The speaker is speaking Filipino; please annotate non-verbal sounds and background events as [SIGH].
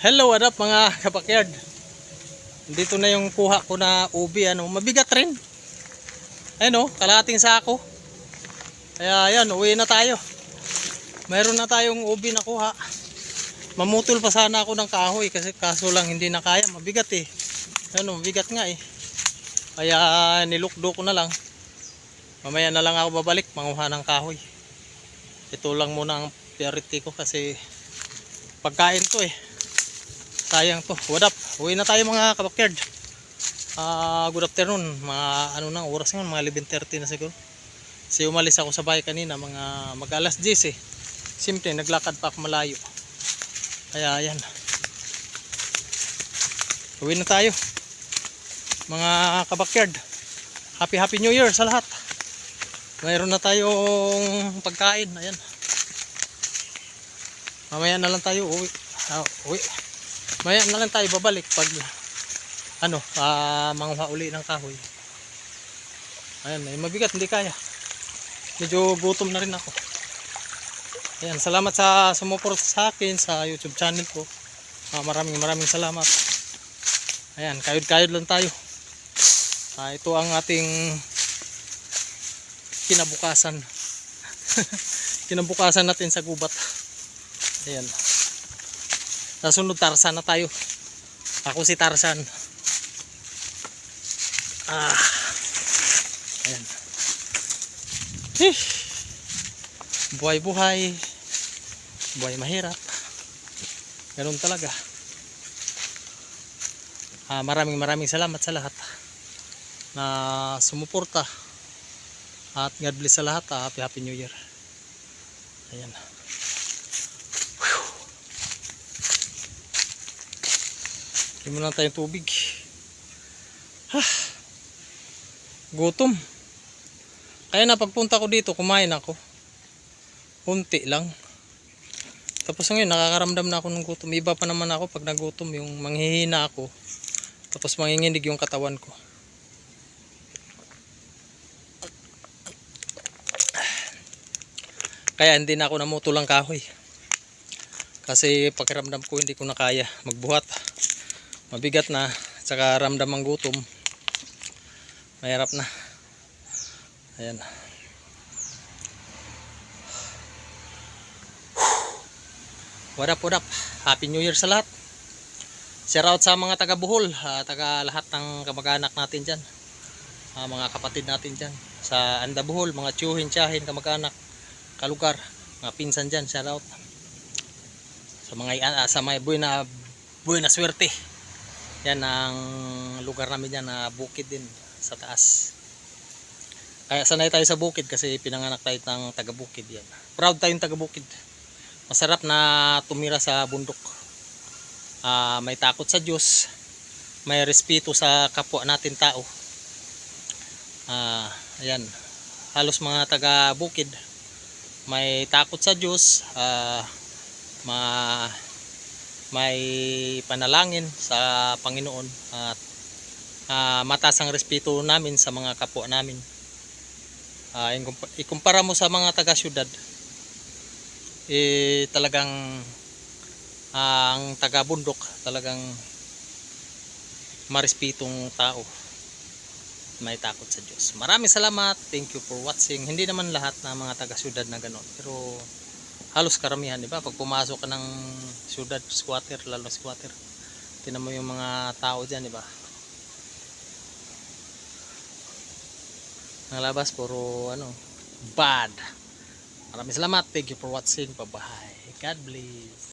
Hello, what up mga kapakyard? Dito na yung kuha ko na ubi, ano, mabigat rin. Ayun oh, kalahating sako. Kaya yan, uwi na tayo. Mayroon na tayong ubi na kuha. Mamutol pa sana ako ng kahoy kasi kaso lang hindi na kaya, mabigat eh. Ano, mabigat nga eh. Kaya nilukdo ko na lang. Mamaya na lang ako babalik, manguha ng kahoy. Ito lang muna ang priority ko kasi pagkain to eh sayang to. What up? Uwi na tayo mga kabakyard. Ah, good afternoon. Mga ano nang oras ngayon mga 11.30 na siguro. Kasi umalis ako sa bahay kanina mga mag alas 10 eh. Simple naglakad pa ako malayo. Kaya yan uwi na tayo. Mga kabakyard happy happy new year sa lahat. Mayroon na tayong pagkain. Ayan. Mamaya na lang tayo. Uwi. Ah, uwi Maya na lang tayo babalik pag ano, ah, manguha uli ng kahoy. Ayan, eh, mabigat, hindi kaya. Medyo gutom na rin ako. Ayan, salamat sa sumuport sa akin sa YouTube channel ko. Ah, maraming maraming salamat. Ayan, kayod-kayod lang tayo. Ah, ito ang ating kinabukasan. [LAUGHS] kinabukasan natin sa gubat. Ayan. Nasunod Tarzan na tayo. Ako si Tarzan. Ah. Ayan. Eh. Buhay-buhay. Buhay mahirap. Ganun talaga. Ah, maraming maraming salamat sa lahat na sumuporta. At God bless sa lahat. Ah, happy happy new year. Ayan. Lang tayong tubig. Ha. Gutom. Kaya na pagpunta ko dito, kumain ako. Kunti lang. Tapos ngayon, nakakaramdam na ako ng gutom. Iba pa naman ako pag nagutom, yung manghihina ako. Tapos manginginig yung katawan ko. Kaya hindi na ako namutulang kahoy. Kasi pakiramdam ko hindi ko na kaya magbuhat mabigat na saka ramdam ang gutom. Mahirap na. Ayan. What up what up? Happy new year sa lahat. Shout out sa mga taga Bohol ah, taga lahat ng kamag-anak natin dyan. Ah, mga kapatid natin dyan. Sa Anda Bohol mga tiyuhin tiyahin kamag-anak kalugar mga pinsan dyan. Shout out. Sa mga ah, sa mga buhay na buhay na swerte yan ang lugar namin yan na bukid din sa taas. Kaya sanay tayo sa bukid kasi pinanganak tayo ng taga bukid yan. Proud tayong taga bukid. Masarap na tumira sa bundok. Ah, may takot sa Diyos. May respeto sa kapwa natin tao. Ah, ayan. Halos mga taga bukid. May takot sa Diyos. Ah, ma may panalangin sa Panginoon at uh, mataas ang respeto namin sa mga kapwa namin. Uh, ikumpara mo sa mga taga syudad, eh talagang uh, ang taga bundok talagang marespetong tao. May takot sa Diyos. Maraming salamat. Thank you for watching. Hindi naman lahat na mga taga syudad na ganon. Pero halos karamihan, di ba? Pag pumasok ka ng syudad, squatter, lalo squatter. Tinan mo yung mga tao diyan, di ba? Ang labas, puro ano, bad. Maraming salamat. Thank you for watching. Bye-bye. God bless.